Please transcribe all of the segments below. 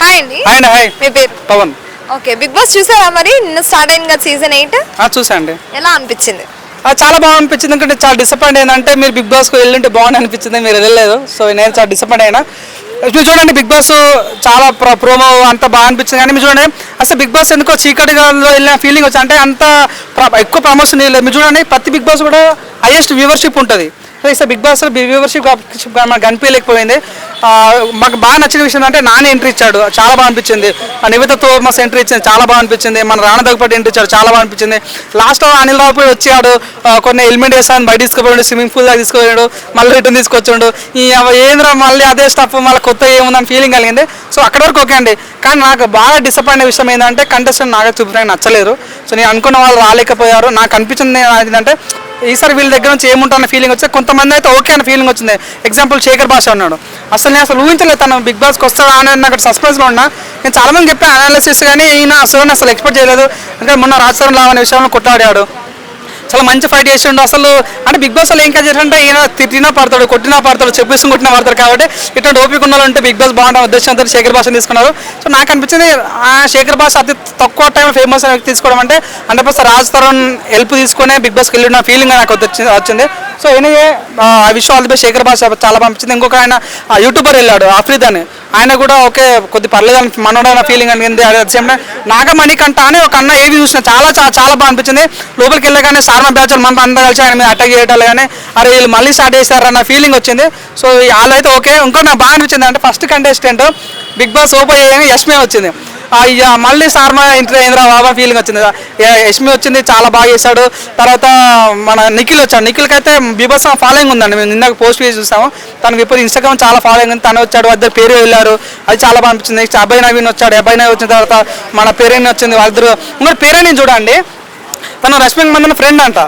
Hi అండి. ఆయన hi మీ పేరు? పవన్. ఓకే బిగ్ బాస్ చూసారా మరి? నిన్న స్టార్ట్ అయింది కదా సీజన్ ఎయిట్ చూసా అండి. ఎలా అనిపించింది? చాలా బాగా అనిపించింది. ఎందుకంటే చాలా డిసప్పాయింట్ ఏంటంటే మీరు బిగ్ బాస్కి వెళ్ళుంటే బాగుంది అనిపించింది మీరు వెళ్ళలేదు. సో నేను చాలా డిసప్పాయింట్ అయినా. మీరు చూడండి బిగ్ బాస్ చాలా ప్ర ప్రోమో అంత బాగా అనిపించింది. కానీ మీరు చూడండి అసలు బిగ్ బాస్ ఎందుకో చీకటిగా వెళ్ళిన ఫీలింగ్ వచ్చి అంటే అంత ఎక్కువ ప్రమోషన్ లేదు మీరు చూడండి ప్రతి బిగ్ బాస్ కూడా హైయెస్ట్ వ్యూవర్షిప్ ఉంటుంది. సో బిగ్ బాస్ వ్యూవర్షిప్ కనిపించలేకపోయింది. మాకు బాగా నచ్చిన విషయం అంటే నాని ఎంట్రీ ఇచ్చాడు. చాలా బాగా అనిపించింది. ఆ తోమస్ ఎంట్రీ ఇచ్చింది. చాలా బాగా అనిపించింది. మన రాణ దగ్గపటి ఎంట్రీ ఇచ్చాడు. చాలా బాగా అనిపించింది. లాస్ట్ అనిల్ రావు వచ్చాడు. కొన్ని ఎలిమెంట్ వేసాను. బయట తీసుకుపోయాడు. స్విమ్మింగ్ పూల్ దాకా తీసుకుపోయాడు. మళ్ళీ రిటర్న్ తీసుకొచ్చాడు. ఈ ఏంద్రా మళ్ళీ అదే స్టఫ్ మళ్ళీ కొత్త ఏముందని ఫీలింగ్ కలిగింది. సో అక్కడ వరకు ఓకే అండి. కానీ నాకు బాగా డిసప్పాయింట్ విషయం ఏంటంటే కంటెస్టెంట్ నాగా చూపించడానికి నచ్చలేదు. సో నేను అనుకున్న వాళ్ళు రాలేకపోయారు. నాకు అనిపించింది ఏంటంటే ఈసారి వీళ్ళ దగ్గర నుంచి ఏముంటుందన్న ఫీలింగ్ వచ్చింది. కొంతమంది అయితే ఓకే అన్న ఫీలింగ్ వచ్చింది. ఎగ్జాంపుల్ శేఖర్ భాష ఉన్నాడు అసలు నేను అసలు ఊహించలేదు తను బిగ్ బాస్కి వస్తాడా అని నాకు సస్పెన్స్లో ఉన్నా. నేను చాలా మంది చెప్పాను అనాలిసిస్ కానీ ఈయన అసలు అసలు ఎక్స్పెక్ట్ చేయలేదు. అంటే మొన్న రాజస్థాన్ లావనే విషయంలో కొట్టాడాడు చాలా మంచి ఫైట్ చేసిండు. అసలు అంటే బిగ్ బాస్ వాళ్ళు ఏం చేశారంటే ఈయన తిట్టినా పడతాడు కొట్టినా పడతాడు చెప్పేసి కొట్టినా పడతాడు కాబట్టి ఇటువంటి ఓపిక ఉన్న బిగ్ బాస్ బాగుంటుంది ఉద్దేశంతో శేఖర్ భాషను తీసుకున్నారు. సో నాకు అనిపించింది ఆ శేఖర్ భాష అతి తక్కువ టైం ఫేమస్ వ్యక్తి తీసుకోవడం అంటే అంటే పర్సెంట్ రాజ్ తరుణ్ హెల్ప్ తీసుకునే బిగ్ బాస్కి వెళ్ళిన ఫీలింగ్ నాకు వచ్చింది వచ్చింది. సో ఎనివే ఆ విషయం ఆల్ ది శేఖర్ భాష చాలా పంపించింది ఇంకొక ఆయన యూట్యూబర్ వెళ్ళాడు ఆఫ్రీద్ అని. ఆయన కూడా ఓకే కొద్ది పర్లేదు అని మనోడైన ఫీలింగ్ అనిపింది అదే సేమ్ నాగమణికంట అని ఒక అన్న ఏవి చూసిన చాలా చాలా బాగా అనిపించింది. లోపలికి వెళ్ళగానే సార్మ బ్యాచ్ మన అంతా కలిసి ఆయన మీద అటాక్ చేయటాలు కానీ అరే వీళ్ళు మళ్ళీ స్టార్ట్ చేశారన్న ఫీలింగ్ వచ్చింది. సో వాళ్ళు అయితే ఓకే ఇంకో నాకు బాగా అనిపించింది అంటే first contestant big boss open చేయగానే యష్మే వచ్చింది. మళ్ళీ శర్మ ఇంటర్ బాబా ఫీలింగ్ వచ్చింది. యా, యష్మి వచ్చింది చాలా బాగా చేశాడు. తర్వాత మన నిఖిల్ వచ్చాడు. నిఖిల్కి అయితే బిబస్ ఫాలోయింగ్ ఉందండి. మేము నిన్న పోస్ట్ చేసి చూసాము. తను ఇప్పుడు ఇన్స్టాగ్రామ్ చాలా ఫాలోయింగ్ ఉంది. తను వచ్చాడు ఇద్దరు పేరు వెళ్ళారు. అది చాలా బాగా అనిపించింది. నెక్స్ట్ అభయ్ నవీన్ వచ్చాడు. అభయ్ నవీన్ వచ్చిన తర్వాత మన పేరేని వచ్చింది వాళ్ళిద్దరు. ఇంకోటి పేరేని చూడండి. తన రష్మిక మందన ఫ్రెండ్ అంట.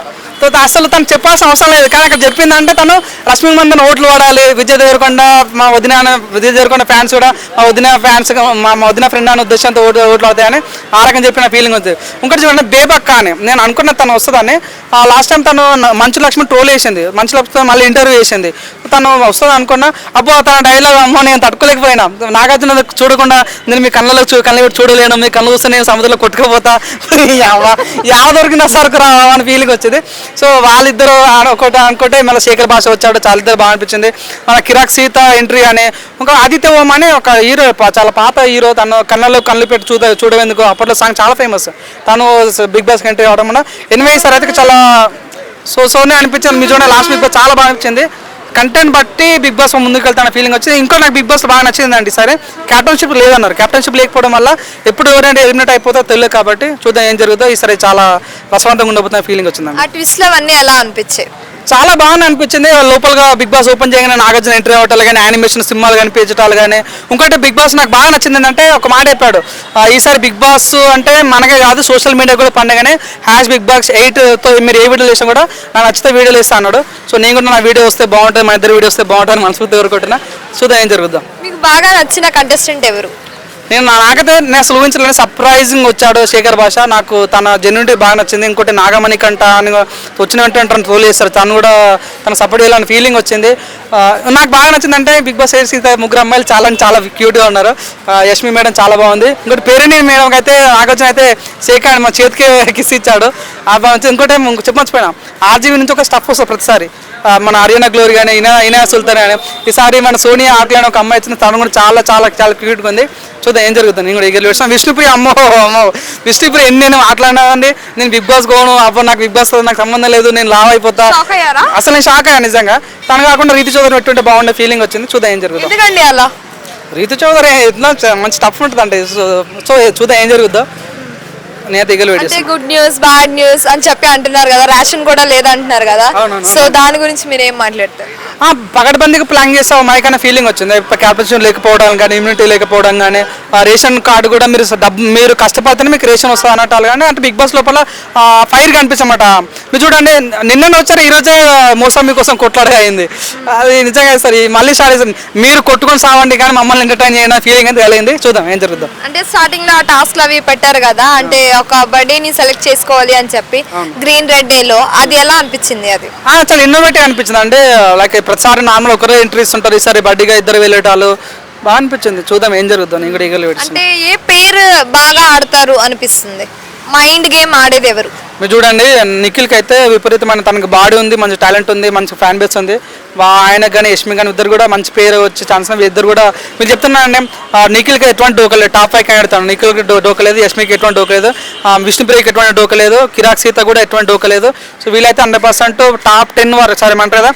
అసలు తను చెప్పాల్సిన అవసరం లేదు. కానీ అక్కడ చెప్పిందంటే తను రష్మి మందన ఓట్లు వాడాలి. విజయ్ దేవరకొండ మా వదిన అనే- విజయ్ దేవరకొండ ఫ్యాన్స్ కూడా మా వదిన ఫ్యాన్స్ మా మా వదిన ఫ్రెండ్ అనే ఉద్దేశంతో ఓట్లు ఓట్లు అవుతాయని ఆ రకం చెప్పిన ఫీలింగ్ ఉంది. ఇంకోటి చూడండి బేబక్క అని. నేను అనుకున్న తను వస్తుందని. లాస్ట్ టైం తను మంచు లక్ష్మి ట్రోల్ చేసింది. మంచు లక్ష్మి మళ్ళీ ఇంటర్వ్యూ చేసింది. తను వస్తుంది అనుకున్నా అబ్బో తన డైలాగ్ అమ్మో నేను తట్టుకోలేకపోయినా. నాగార్జున చూడకుండా నేను మీ కళ్ళలో చూ కళ్ళ చూడలేను. మీ కళ్ళు చూస్తే నేను సముద్రంలో కొట్టుకుపోతా. యావ యావ దొరికిన సరుకు రావని ఫీలింగ్ వచ్చింది. సో వాళ్ళిద్దరు ఆడ- ఒకటి అనుకుంటే మళ్ళీ శేఖర్ భాష వచ్చాడు చాలా ఇద్దరు బాగా అనిపించింది. మన కిరాక్ సీత ఎంట్రీ అని ఇంకా ఆదిత్య ఓం అని ఒక హీరో చాలా పాత హీరో తను కళ్ళలో కళ్ళు పెట్టి చూడ చూడవేందుకు అప్పట్లో సాంగ్ చాలా ఫేమస్ తను బిగ్ బాస్ ఎంట్రీ అవడం వల్ల. ఎనిమిది సార్ అయితే చాలా సో సోనే అనిపించింది మీ లాస్ట్ బిగ్ బాస్ చాలా బాగా అనిపించింది. కంటెంట్ బట్టి బిగ్ బాస్ ముందుకు వెళ్తాన ఫీలింగ్ వచ్చింది. ఇంకో నాకు బిగ్ బాస్ బాగా నచ్చిందండి సరే. క్యాప్టెన్షిప్ లేదన్నారు. క్యాప్టెన్షిప్ లేకపోవడం వల్ల ఎప్పుడు ఎవరైనా ఎలిమినేట్ అయిపోతా తెలియదు కాబట్టి చూద్దాం ఏం జరుగుతుందో. ఈసారి చాలా రసవంతంగా ఉండబోతున్న ఫీలింగ్ వచ్చిందండి ఆ ట్విస్ట్లు అవన్నీ ఎలా అనిపించాయి? చాలా బాగా అనిపించింది. లోపలగా బిగ్ బాస్ ఓపెన్ చేయగానే నాగార్జున ఎంట్రీ అవటాలు కానీ యానిమేషన్ సినిమాలు కానీ కనిపించటాలు కానీ. ఇంకోటి బిగ్ బాస్ నాకు బాగా నచ్చింది ఏంటంటే ఒక మాట చెప్పాడు. ఈసారి బిగ్ బాస్ అంటే మనకే కాదు సోషల్ మీడియా కూడా పండగానే హ్యాష్ బిగ్ బాస్ ఎయిట్తో మీరు ఏ వీడియోలు వేసినా కూడా నాకు నచ్చితే వీడియోలు వేస్తా అన్నాడు. సో నేను కూడా నా వీడియో వస్తే బాగుంటుంది మా ఇద్దరు వీడియో వస్తే బాగుంటుంది మనస్ఫూర్తి కోరుకుంటున్నా. చూద్దాం ఏం జరుగుద్దాం. మీకు బాగా నచ్చిన కంటెస్టెంట్ ఎవరు? నేను నాకైతే నేను అసలు ఊహించలేని సర్ప్రైజింగ్ వచ్చాడు శేఖర్ భాష. నాకు తన జెన్యునిటీ బాగా నచ్చింది. ఇంకోటి నాగమణి కంట అని వచ్చిన వెంటనే తను చేస్తారు. తను కూడా తన సపోర్ట్ చేయాలని ఫీలింగ్ వచ్చింది. నాకు బాగా నచ్చింది అంటే బిగ్ బాస్ ఎయిట్ సీత ముగ్గురు అమ్మాయిలు చాలా చాలా క్యూట్గా ఉన్నారు. యష్మి మేడం చాలా బాగుంది. ఇంకోటి పేరుని మేడం అయితే నాగార్జున అయితే శేఖర్ మా చేతికి కిస్ ఇచ్చాడు. ఇంకోటి చెప్పమర్చిపోయినా ఆర్జీవీ నుంచి ఒక స్టఫ్ వస్తుంది ప్రతిసారి. మన హర్యానా గ్లోరీ కానీ ఇనా ఇనా సుల్తాన్ కానీ ఈసారి మన సోనియా ఆటలని ఒక అమ్మాయి వచ్చింది తను కూడా చాలా చాలా చాలా క్యూట్గా ఉంది. చూద్దాం ఏం జరుగుతుంది? నేను కూడా ఎగలు విషయం విష్ణుప్రియ అమ్మో అమ్మో. విష్ణుప్రియ ఎన్ని నేను మాట్లాడినానండి నేను బిగ్ బాస్ పోను అబ్బో నాకు బిగ్ బాస్ నాకు సంబంధం లేదు నేను లావ్ అయిపోతా. అసలు నేను షాక్ అయ్యా నిజంగా. తను కాకుండా రీతి చౌదరి పెట్టుంటే బాగుండే ఫీలింగ్ వచ్చింది. చూద్దాం ఏం జరుగుతుంది. అలా? రీతి చౌదరి మంచి టఫ్ ఉంటుంది అంటే సో చూద్దాం ఏం జరుగుద్దో అంటే గుడ్ న్యూస్ బ్యాడ్ న్యూస్ అని చెప్పి అంటున్నారు కదా రేషన్ కూడా లేదంటున్నారు కదా. సో దాని గురించి మీరు ఏం మాట్లాడతారు పగడబందీకి ప్లాన్ చేస్తావు మైక్ అనే ఫీలింగ్ వచ్చింది? క్యాపిటేషన్ లేకపోవడం కానీ ఇమ్యూనిటీ లేకపోవడం కానీ ఆ రేషన్ కార్డు కూడా మీరు డబ్బు మీరు కష్టపడితేనే మీకు రేషన్ వస్తుంది అన్నట్టు కానీ అంటే బిగ్ బాస్ లోపల ఫైర్ కనిపించమాట మీరు చూడండి నిన్న వచ్చారు ఈ రోజే మోసం మీకోసం కొట్లాడే అయింది. అది నిజంగా సార్ మళ్ళీ స్టార్ట్ చేసాం మీరు కొట్టుకొని సావండి కానీ మమ్మల్ని ఎంటర్టైన్ చేయడం ఫీలింగ్ అయితే కలిగింది? చూద్దాం ఏం జరుగుద్దాం. అంటే స్టార్టింగ్లో ఆ టాస్క్లు అవి పెట్టారు కదా అంటే ఒక బర్త్డేని సెలెక్ట్ చేసుకోవాలి అని చెప్పి గ్రీన్ రెడ్ డే లో అది ఎలా అనిపించింది అది? చాలా ఇన్నోవేటివ్ అనిపించింది. అంటే లైక్ ప్రతిసారి నార్మల్ ఒకరే ఎంట్రీస్ ఉంటారు. ఈసారి బడ్డీగా ఇద్దరు వెళ్ళేటాలు బాగా అనిపించింది. చూద్దాం ఏం జరుగుతుందో. కూడా ఈగలు అంటే ఏ పేరు బాగా ఆడతారు అనిపిస్తుంది? మైండ్ గేమ్ ఆడేది ఎవరు? మీరు చూడండి నిఖిల్కి అయితే విపరీతమైన తనకి బాడీ ఉంది మంచి టాలెంట్ ఉంది మంచి ఫ్యాన్ బేస్ ఉంది. ఆయనకు కానీ యష్మి కానీ ఇద్దరు కూడా మంచి పేరు వచ్చే ఛాన్స్ ఇద్దరు కూడా మీరు చెప్తున్నానండి నిఖిల్కి ఎటువంటి డోకలేదు టాప్ ఫైవ్ ఆడతాను నిఖిల్కి డో డోకలేదు యష్మికి ఎటువంటి డోకలేదు విష్ణుప్రియకి ఎటువంటి డోకలేదు కిరాక్ సీత కూడా ఎటువంటి డోకలేదు సో వీళ్ళైతే హండ్రెడ్ పర్సెంట్ టాప్ టెన్ వారు సరే అంటారు కదా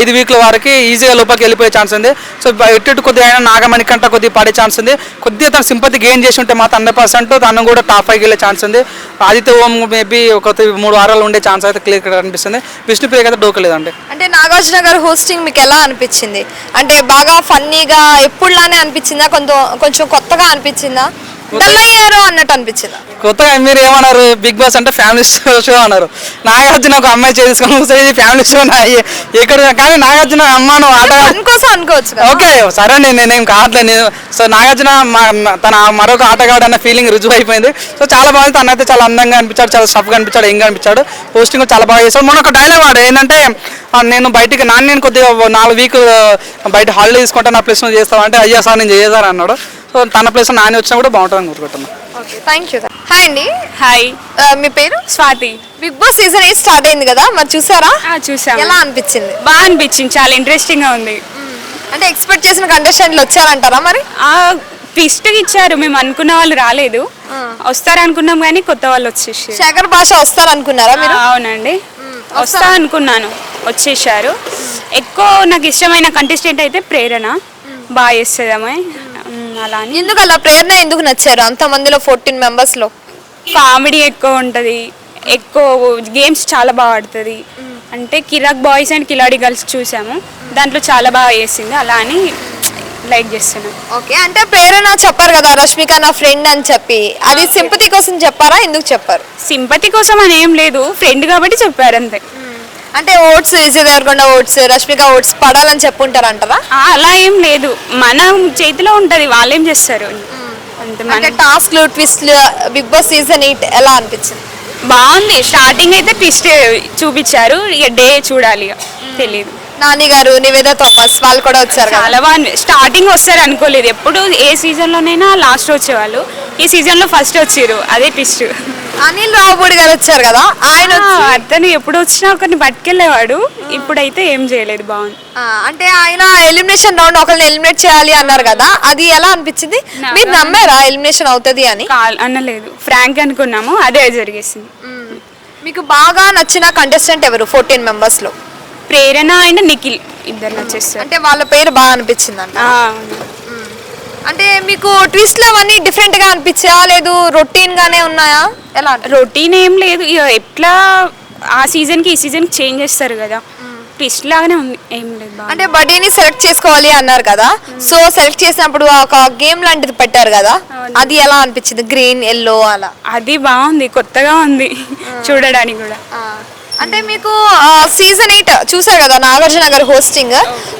ఐదు వీక్ల వారికి ఈజీగా లోపలికి వెళ్ళిపోయే ఛాన్స్ ఉంది. సో ఎటు కొద్దిగా అయినా నాగమణి కంట కొద్దిగా పడే ఛాన్స్ ఉంది. కొద్దిగా తన సింపతి గెయిన్ చేసి ఉంటే మాత్రం హండ్రెడ్ పర్సెంట్ తను కూడా టాప్ ఫైవ్కి వెళ్ళే ఛాన్స్ ఉంది. ఆదిత్య ఓం మేబీ ఒక మూడు వారాలు ఉండే ఛాన్స్ అయితే క్లియర్ అనిపిస్తుంది విష్ణుప్రియ అయితే డోకలేదండి అంటే నాగార్జున గారు హోస్టింగ్ మీకు ఎలా అనిపించింది? అంటే బాగా ఫన్నీగా ఎప్పుడులానే అనిపించిందా? కొంత కొంచెం కొత్తగా అనిపించిందా? డల్ అయ్యారు అన్నట్టు అనిపించిందా. కొత్తగా మీరు ఏమన్నారు? బిగ్ బాస్ అంటే ఫ్యామిలీ షో షో అన్నారు. నాగార్జున ఒక అమ్మాయి చేసుకొని ఇది ఫ్యామిలీ షో నా ఎక్కడ కానీ నాగార్జున అమ్మాను ఆట ఫన్ కోసం అనుకోవచ్చు ఓకే సరే నేను నేనేం కావట్లేదు నేను సో నాగార్జున తన మరొక ఆటగాడు అన్న ఫీలింగ్ రుజువు అయిపోయింది. సో చాలా బాగుంది. తన అయితే చాలా అందంగా అనిపించాడు చాలా స్టఫ్గా అనిపించాడు ఎంగా అనిపించాడు. పోస్టింగ్ చాలా బాగా చేశాడు. మొన్న ఒక డైలాగ్ వాడు ఏంటంటే నేను బయటికి నాన్న నేను కొద్దిగా నాలుగు వీక్ బయట హాలిడే తీసుకుంటా నా ప్లేస్ చేస్తావా? అంటే అయ్యా సార్ నేను చేసేసారు అన్నాడు. సో తన ప్లేస్ నాని వచ్చినా కూడా బాగుంటుందని కోరుకుంటున్నాను ఓకే థ్యాంక్ యూ హాయ్ అండి. హాయ్ మీ పేరు? Swathi. Big boss season eight start అయింది కదా మరి చూసారా? ఆ, చూసాము. ఎలా అనిపించింది? బాగా అనిపించింది చాలా ఇంట్రెస్టింగ్గా ఉంది. అంటే ఎక్స్పెక్ట్ చేసిన కంటెస్టెంట్లు వచ్చారంటారా మరి? ఆ ట్విస్ట్ ఇచ్చారు మేము అనుకున్న వాళ్ళు రాలేదు. వస్తారు అనుకున్నాం కానీ కొత్త వాళ్ళు వచ్చేసారు. శేఖర్ భాష వస్తారనుకున్నారా మీరు? ఆ, అవునండి. వస్తా అనుకున్నాను వచ్చేసారు. ఎక్కువ నాకు ఇష్టమైన కంటెస్టెంట్ అయితే ప్రేరణ. బాగా చేస్తుందామే అలా అని. ఎందుకు అలా ప్రేరణ ఎందుకు నచ్చారు అంత మందిలో ఫోర్టీన్ మెంబర్స్లో? కామెడీ ఎక్కువ ఉంటుంది. ఎక్కువ గేమ్స్ చాలా బాగా ఆడుతుంది. అంటే కిరాక్ బాయ్స్ అండ్ కిలాడి గర్ల్స్ చూసాము. దాంట్లో చాలా బాగా చేసింది. అలా అని లైక్ చేస్తున్నాను ఓకే అంటే ప్రేరణ చెప్పారు కదా రష్మిక నా ఫ్రెండ్ అని చెప్పి. అది సింపతి కోసం చెప్పారా? ఎందుకు చెప్పారు? సింపతి కోసం అని ఏం లేదు. ఫ్రెండ్ కాబట్టి చెప్పారు అంతే. అంటే votes Devarakonda votes Rashmika votes పడాలని చెప్పుంటారు అంటారా ఆ, అలా ఏం లేదు. మన చేతిలో ఉంటది వాళ్ళేం చేస్తారు? అంతే మన అంటే టాస్క్లు ట్విస్ట్లు బిగ్ బాస్ సీజన్ ఎయిట్ ఎలా అనిపించింది? బాగుంది. స్టార్టింగ్ అయితే ట్విస్ట్ చూపించారు. ఇక డే చూడాలి ఇక. తెలియదు నాని గారు నివేద థామస్ వాళ్ళు కూడా వచ్చారు కదా? చాలా బాగుంది. స్టార్టింగ్ వస్తారు అనుకోలేదు. ఎప్పుడు ఏ సీజన్ లోనైనా లాస్ట్ వచ్చేవాళ్ళు. ఈ సీజన్లో ఫస్ట్ వచ్చారు అదే ట్విస్ట్. అనిల్ రావుపూడి గారు వచ్చారు కదా ఆయన అతను ఎప్పుడు వచ్చినా ఒకరిని పట్టుకెళ్ళేవాడు. ఇప్పుడైతే ఏం చేయలేదు బాగుంది. అంటే ఆయన ఎలిమినేషన్ రౌండ్ ఒకరిని ఎలిమినేట్ చేయాలి అన్నారు కదా అది ఎలా అనిపించింది? మీరు నమ్మారా ఎలిమినేషన్ అవుతుంది అని? అనలేదు. ఫ్రాంక్ అనుకున్నాము అదే జరిగేసింది. మీకు బాగా నచ్చిన కంటెస్టెంట్ ఎవరు ఫోర్టీన్ మెంబర్స్లో? ప్రేరణ అండ్ నిఖిల్ ఇద్దరు వచ్చేస్తారు అంటే వాళ్ళ పేరు బాగా అనిపించింది అంట. అంటే మీకు ట్విస్ట్లు అవన్నీ డిఫరెంట్గా అనిపించాయా? లేదు రొటీన్ గానే ఉన్నాయా? ఎలా రొటీన్ ఏం లేదు. ఇక ఎట్లా ఆ సీజన్కి ఈ సీజన్కి చేంజ్ చేస్తారు కదా. ట్విస్ట్ లాగానే ఉంది. ఏం లేదు బాగా. అంటే బడీని సెలెక్ట్ చేసుకోవాలి అన్నారు కదా. సో సెలెక్ట్ చేసినప్పుడు ఒక గేమ్ లాంటిది పెట్టారు కదా. అది ఎలా అనిపించింది? గ్రీన్ ఎల్లో అలా. అది బాగుంది. కొత్తగా ఉంది. చూడడానికి కూడా. అంటే మీకు సీజన్ ఎయిట్ చూసారు కదా నాగార్జున గారి హోస్టింగ్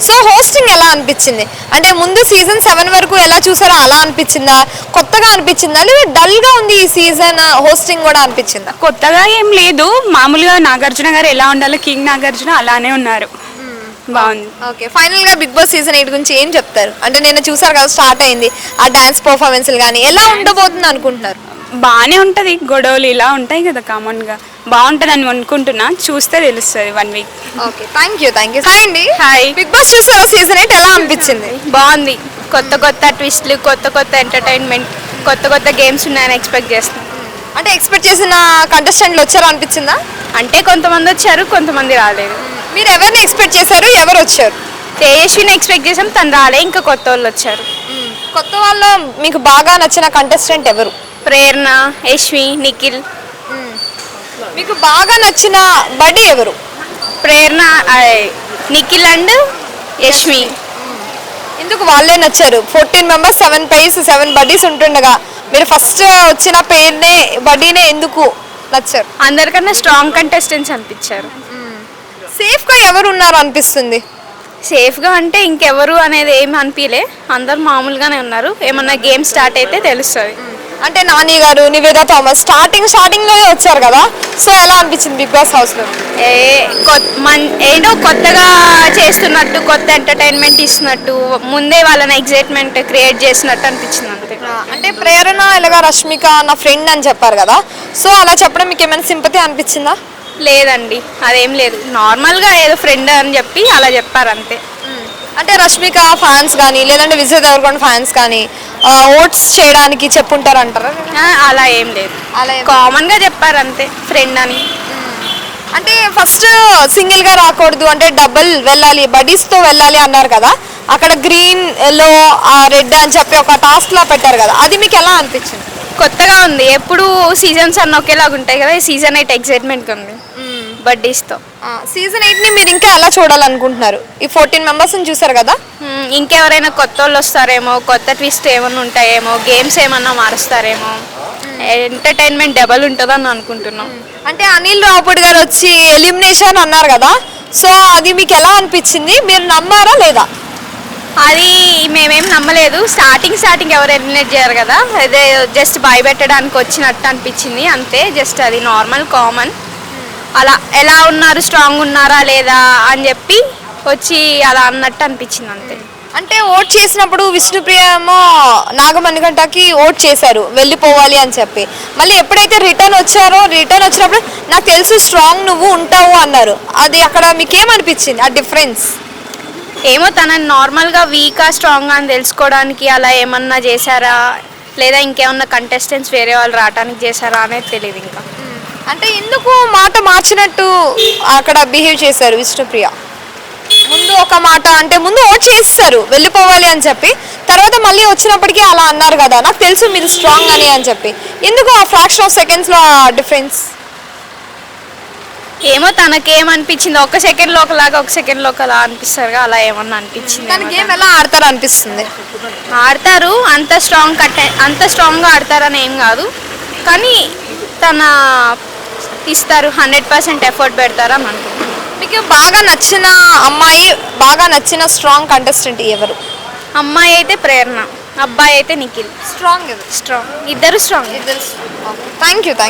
సో హోస్టింగ్ ఎలా అనిపించింది? అంటే ముందు సీజన్ సెవెన్ వరకు ఎలా చూసారో అలా అనిపించిందా? కొత్తగా అనిపించిందా? లేదా డల్గా ఉంది ఈ సీజన్ హోస్టింగ్ కూడా అనిపించిందా? కొత్తగా ఏం లేదు. మామూలుగా నాగార్జున గారు ఎలా ఉండాలో కింగ్ నాగార్జున అలానే ఉన్నారు. బాగుంది. ఓకే ఫైనల్గా బిగ్ బాస్ సీజన్ ఎయిట్ గురించి ఏం చెప్తారు? అంటే నేను చూసారు కదా స్టార్ట్ అయింది. ఆ డాన్స్ పర్ఫార్మెన్స్ కానీ ఎలా ఉండబోతుంది అనుకుంటున్నారు? బాగానే ఉంటది. గొడవలు ఇలా ఉంటాయి కదా కామన్ గా బాగుంటది అని అనుకుంటున్నా. చూస్తే తెలుస్తుంది one week okay thank you thank you hi అండి హాయ్ బిగ్ బాస్ చూసారా సీజన్ ఎయిట్ ఎలా అనిపించింది? బాగుంది. కొత్త కొత్త ట్విస్ట్లు కొత్త కొత్త ఎంటర్టైన్మెంట్ కొత్త కొత్త గేమ్స్ ఉన్నాయని ఎక్స్పెక్ట్ చేస్తాం అంటే ఎక్స్పెక్ట్ చేసిన కంటెస్టెంట్లు వచ్చారు అనిపించిందా? అంటే కొంతమంది వచ్చారు కొంతమంది రాలేదు. మీరు ఎవరిని ఎక్స్పెక్ట్ చేశారు ఎవరు వచ్చారు? తేజస్విని ఎక్స్పెక్ట్ చేసాం తను రాలే ఇంకా కొత్త వాళ్ళు వచ్చారు. కొత్త వాళ్ళు మీకు బాగా నచ్చిన కంటెస్టెంట్ ఎవరు? ప్రేరణ యశ్వి నిఖిల్. మీకు బాగా నచ్చిన బడి ఎవరు? ప్రేరణ నిఖిల్ అండ్ యశ్వి ఎందుకు వాళ్ళే నచ్చారు? Fourteen members seven faces seven buddies ఉంటుండగా మీరు ఫస్ట్ వచ్చిన పేరునే బడీనే ఎందుకు నచ్చారు? అందరికన్నా స్ట్రాంగ్ కంటెస్టెంట్స్ అనిపించారు. సేఫ్గా ఎవరు ఉన్నారు అనిపిస్తుంది సేఫ్గా అంటే ఇంకెవరు అనేది ఏమి అనిపించలే అందరు మామూలుగానే ఉన్నారు. ఏమన్నా గేమ్ స్టార్ట్ అయితే తెలుస్తుంది. అంటే నాని గారు నివేదా థామస్ స్టార్టింగ్ స్టార్టింగ్లోనే వచ్చారు కదా? సో ఎలా అనిపించింది బిగ్ బాస్ హౌస్లో? ఏ మన్ ఏదో కొత్తగా చేస్తున్నట్టు కొత్త ఎంటర్టైన్మెంట్ ఇస్తున్నట్టు ముందే వాళ్ళని ఎగ్జైట్మెంట్ క్రియేట్ చేసినట్టు అనిపించింది అంతే. అంటే ప్రేరణ ఇలాగా రష్మిక నా ఫ్రెండ్ అని చెప్పారు కదా? సో అలా చెప్పడం మీకు ఏమైనా సింపతి అనిపించిందా? లేదండి అదేం లేదు. నార్మల్గా ఏదో ఫ్రెండ్ అని చెప్పి అలా చెప్పారు అంతే. అంటే రష్మిక ఫ్యాన్స్ కానీ లేదంటే విజయ్ దేవరకొండ ఫ్యాన్స్ కానీ ఓట్స్ చేయడానికి చెప్పుంటారు అంటారా అలా ఏం లేదు. అలా ఏం- కామన్గా చెప్పారు అంతే ఫ్రెండ్ అని. అంటే ఫస్ట్ సింగిల్గా రాకూడదు అంటే డబుల్ వెళ్ళాలి బడీస్తో వెళ్ళాలి అన్నారు కదా అక్కడ గ్రీన్ ఎల్లో రెడ్ అని చెప్పి ఒక టాస్క్ లా పెట్టారు కదా అది మీకు ఎలా అనిపించింది? కొత్తగా ఉంది. ఎప్పుడు సీజన్స్ అన్న ఒకేలాగా ఉంటాయి కదా ఈ సీజన్ ఎయిట్ ఎగ్జైట్మెంట్ ఉంది. బడ్డీస్తో సీజన్ ఎయిట్ని మీరు ఇంకా ఎలా చూడాలనుకుంటున్నారు? ఈ ఫోర్టీన్ మెంబర్స్ చూసారు కదా? ఇంకెవరైనా కొత్త వాళ్ళు వస్తారేమో కొత్త ట్విస్ట్ ఏమైనా ఉంటాయేమో గేమ్స్ ఏమన్నా మారుస్తారేమో. ఎంటర్టైన్మెంట్ డబల్ ఉంటుందని అనుకుంటున్నాం. అంటే అనిల్ రావుపూడి గారు వచ్చి ఎలిమినేషన్ అన్నారు కదా? సో అది మీకు ఎలా అనిపించింది? మీరు నమ్మారా లేదా? అది మేమేం నమ్మలేదు. స్టార్టింగ్ స్టార్టింగ్ ఎవరు ఎలిమినేట్ చేయరు కదా? అదే జస్ట్ భయపెట్టడానికి వచ్చినట్టు అనిపించింది. అంతే జస్ట్ అది నార్మల్ కామన్ అలా ఎలా ఉన్నారు స్ట్రాంగ్ ఉన్నారా లేదా అని చెప్పి వచ్చి అలా అన్నట్టు అనిపించింది అంతే. అంటే ఓట్ చేసినప్పుడు విష్ణుప్రియ ఏమో నాగమణిగంటకి ఓట్ చేశారు వెళ్ళిపోవాలి అని చెప్పి. మళ్ళీ ఎప్పుడైతే రిటర్న్ వచ్చారో రిటర్న్ వచ్చినప్పుడు నాకు తెలుసు స్ట్రాంగ్ నువ్వు ఉంటావు అన్నారు. అది అక్కడ మీకు ఏమనిపించింది ఆ డిఫరెన్స్ ఏమో తనని నార్మల్గా వీకా స్ట్రాంగ్ అని తెలుసుకోవడానికి అలా ఏమన్నా చేశారా? లేదా ఇంకేమన్నా కంటెస్టెంట్స్ వేరే వాళ్ళు రావడానికి చేశారా అనేది తెలియదు ఇంకా. అంటే ఎందుకు మాట మార్చినట్టు అక్కడ బిహేవ్ చేశారు విష్ణుప్రియ? ముందు ఒక మాట అంటే ముందు ఓట్ చేస్తారు వెళ్ళిపోవాలి అని చెప్పి. తర్వాత మళ్ళీ వచ్చినప్పటికీ అలా అన్నారు కదా నాకు తెలుసు మీరు స్ట్రాంగ్ అని అని చెప్పి. ఎందుకు ఆ ఫ్రాక్షన్ ఆఫ్ సెకండ్స్లో ఆ డిఫరెన్స్ ఏమో తనకేమనిపించింది? ఒక సెకండ్లో ఒకలాగా ఒక సెకండ్లో ఒకలా అనిపిస్తారుగా అలా ఏమన్నా అనిపించింది తన గేమ్ ఎలా ఆడతారు అనిపిస్తుంది? ఆడతారు అంత స్ట్రాంగ్ కట్టే అంత స్ట్రాంగ్గా ఆడతారని ఏం కాదు. కానీ తన ఇస్తారు హండ్రెడ్ పర్సెంట్ ఎఫర్ట్ పెడతారని అనుకుంటున్నాను. మీకు బాగా నచ్చిన అమ్మాయి బాగా నచ్చిన స్ట్రాంగ్ కంటెస్టెంట్ ఎవరు? అమ్మాయి అయితే ప్రేరణ అబ్బాయి అయితే నిఖిల్. స్ట్రాంగ్ ఎవరు? స్ట్రాంగ్ ఇద్దరు స్ట్రాంగ్ థ్యాంక్ యూ థ్యాంక్